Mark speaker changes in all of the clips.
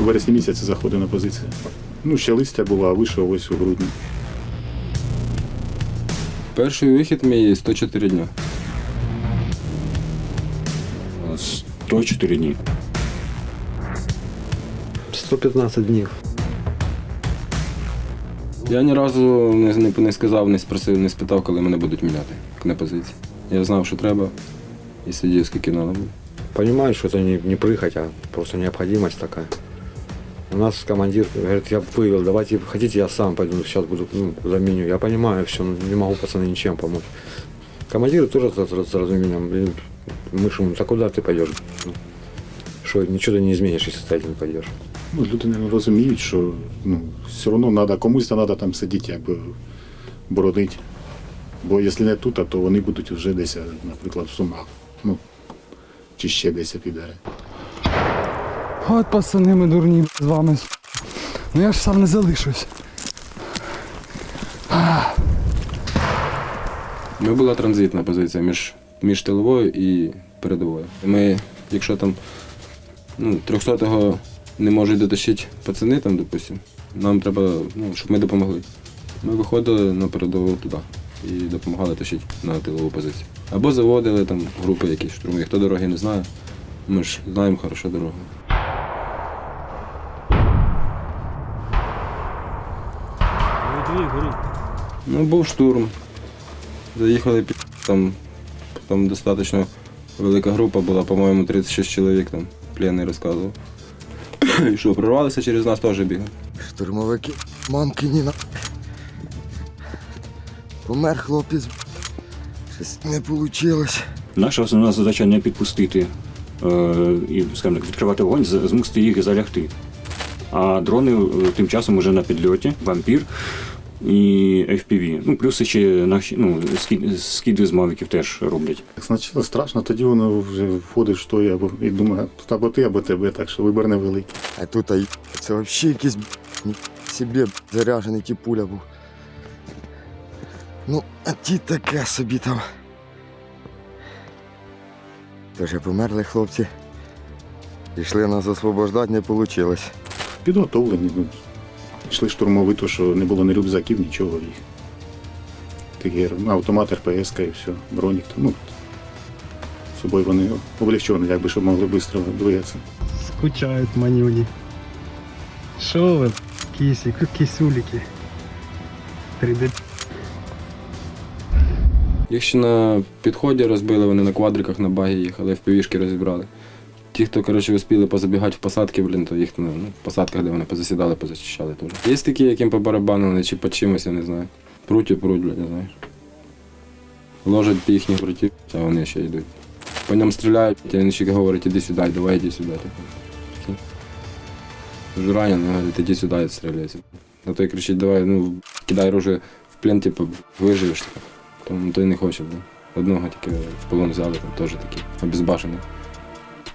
Speaker 1: У вересні місяці заходив на позицію. Ну, ще листя було, а вийшов ось у грудні.
Speaker 2: Перший вихід мій 104 дня.
Speaker 1: 104 дні.
Speaker 3: 115 днів.
Speaker 2: Я ні разу не, не, не сказав, не спросив, не спитав, коли мене будуть міняти на позиції. Я знав, що треба, і сидів, скільки треба було.
Speaker 3: Понимаю, что это не, не прыгать, а просто необходимость такая. У нас командир говорит, я вывел, давайте, хотите, я сам пойду, сейчас буду, ну, заменю. Я понимаю все, не могу пацаны ничем помочь. Командиры тоже с, с- с разумением, блин, мы ж ему, да куда ты пойдешь? Ну, Что, ничего ты не изменишь, если стоять не пойдешь.
Speaker 1: Ну, люди не розуміють, що ну, все одно треба комусь треба там сидіти, якби бородити. Бо якщо не тут, то вони будуть вже десь, наприклад, в Сумах. Ну, чи ще десь піде.
Speaker 4: От пацани, ми дурні з вами. Ну я ж сам не залишусь.
Speaker 2: Ми була транзитна позиція між, між тиловою і передовою. Ми, якщо там ну, 300-го не можуть дотащити пацани, там, допустим, нам треба, ну, щоб ми допомогли. Ми виходили на передову туди і допомагали тащити на тилову позицію. Або заводили там групи якісь штурмові. Хто дороги не знає, ми ж знаємо хорошо дорогу. Ну, був штурм. Заїхали під там, там достатньо велика група була, по-моєму, 36 чоловік там, пленний розказував. І що, прорвалися через нас теж бігали.
Speaker 5: Штурмовики, мамки на. Помер хлопець. Щось не вийшло.
Speaker 6: Наша основна задача не підпустити е, і, скажімо так, відкривати вогонь, змусити їх залягти. А дрони е, тим часом вже на підльоті, вампір і FPV. Ну, плюс ще наші ну, скид, скиди з мавіків теж роблять.
Speaker 1: Спочатку страшно, тоді воно вже входиш в той, або і думає, тут або ти, або тебе, так що вибір невеликий.
Speaker 5: А тут а, це взагалі якийсь собі заряжений тіпуля був. Ну, а ті таке собі там. Тоже померли хлопці. Пішли нас освобождати, не вийшло.
Speaker 1: Підготовлені. Ну, йшли штурмовито, що не було ні рюкзаків, нічого їх. Такі автомат, РПС і все, бронік. Ну, з собою вони облегчені, якби щоб могли швидко двигатися.
Speaker 7: Скучают манюни. Шо вы, киси, кисюлики. 3D.
Speaker 2: Їх ще на підході розбили, вони на квадриках на багі їхали, в півішки розібрали. Ті, хто коротше, успіли позабігати в посадки, блін, то їх ну, в посадках, де вони позасідали, позачищали теж. Є такі, яким по барабану чи по чимось, я не знаю. Пруть і пруть, блядь, знаєш. Ложать їхніх прутів, а вони ще йдуть. По ньому стріляють, а він ще говорить, іди сюди, давай іди сюди. Такий. Вже ранений, говорить, іди сюди, відстріляйся. А той кричить, давай, ну, кидай оружие в плен, типу, виживеш. Типу. Тому той не хоче, блин. Одного тільки в полон взяли, там теж такий, обезбашений.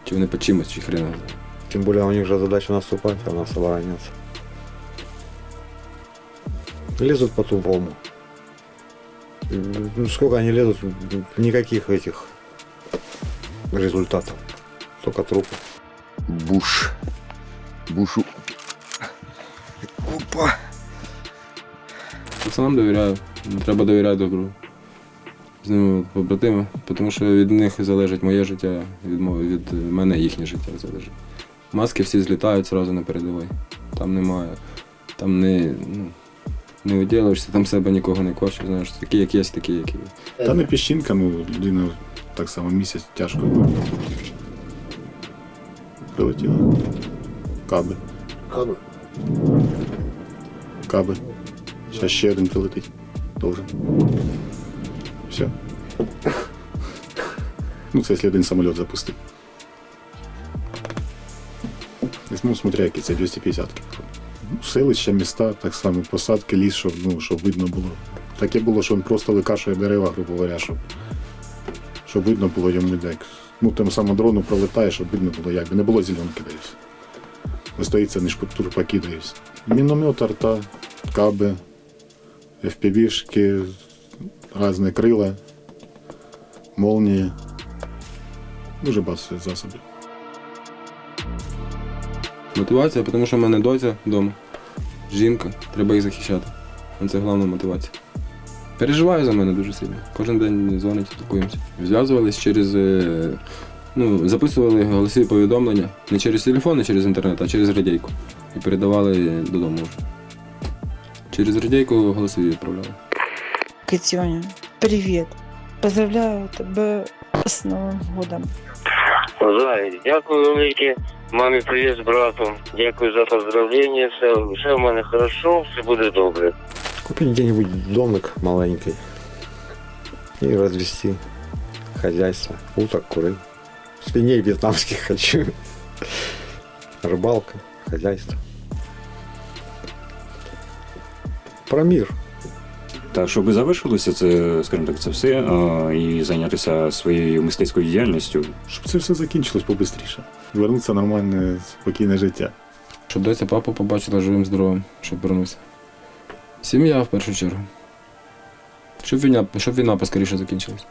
Speaker 2: Чи вони по чимось, чи хрена. знає.
Speaker 3: Тем более у них же задача наступать, а у нас обороняться. Лезут по-тупому. Ну, сколько они лезут, никаких этих результатов. Только трупы.
Speaker 5: Буш. Бушу. Опа.
Speaker 2: Пацанам довіряю, не треба довіряти друг другу. З ними Побратими, тому що від них залежить моє життя, від, від мене їхнє життя залежить. Маски всі злітають одразу на передовій. Там немає. Там не, ну, не виділишся, там себе нікого не хочеш, знаєш, такі, як є, такі, як є.
Speaker 1: Та не піщинка, ну людина так само місяць тяжко. Прилетіла. Каби.
Speaker 5: Каби.
Speaker 1: Каби. Зараз ще один прилетить. Должен. Все. Ну, це якщо один самоліт запустив. Ну, смотря, які це 250 Ну, селища, міста, так само посадки, ліс, щоб, ну, щоб видно було. Таке було, що він просто викашує дерева, грубо говоря, щоб, щоб видно було йому як. Ну, тим самим дрону пролетає, щоб видно було, як. Не було зеленки десь. Не стоїться, не шпуктур покидається. Міномет, арта, каби, FPV-шки, різні крила, молнії. Дуже багато засобів.
Speaker 2: Мотивація, тому що в мене доця вдома, жінка, треба їх захищати. Це головна мотивація. Переживаю за мене дуже сильно. Кожен день дзвонить, спілкуємося. Зв'язувались через. е, Ну, записували голосові повідомлення не через телефон, не через інтернет, а через радійку. І передавали додому вже. Через радійку голосові відправляли.
Speaker 8: Катюня, привет. Поздравляю тебе з Новим годом.
Speaker 9: Зай, дякую велике. Мамі привіт з братом. Дякую за поздравлення. Все, все в мене хорошо, все буде добре.
Speaker 3: Купить где-нибудь домик маленький и развести хозяйство. Уток, куры. Свиней вьетнамских хочу. Рыбалка, хозяйство. Про мир.
Speaker 6: Та щоб завершилося це, скажімо так, це все, а, і зайнятися своєю мистецькою діяльністю,
Speaker 1: Щоб це все закінчилось побистріше. Вернутися нормальне, спокійне життя.
Speaker 2: Щоб доця папу побачила живим здоровим, щоб вернувся. Сім'я в першу чергу. Щоб війна, щоб війна поскоріше закінчилась.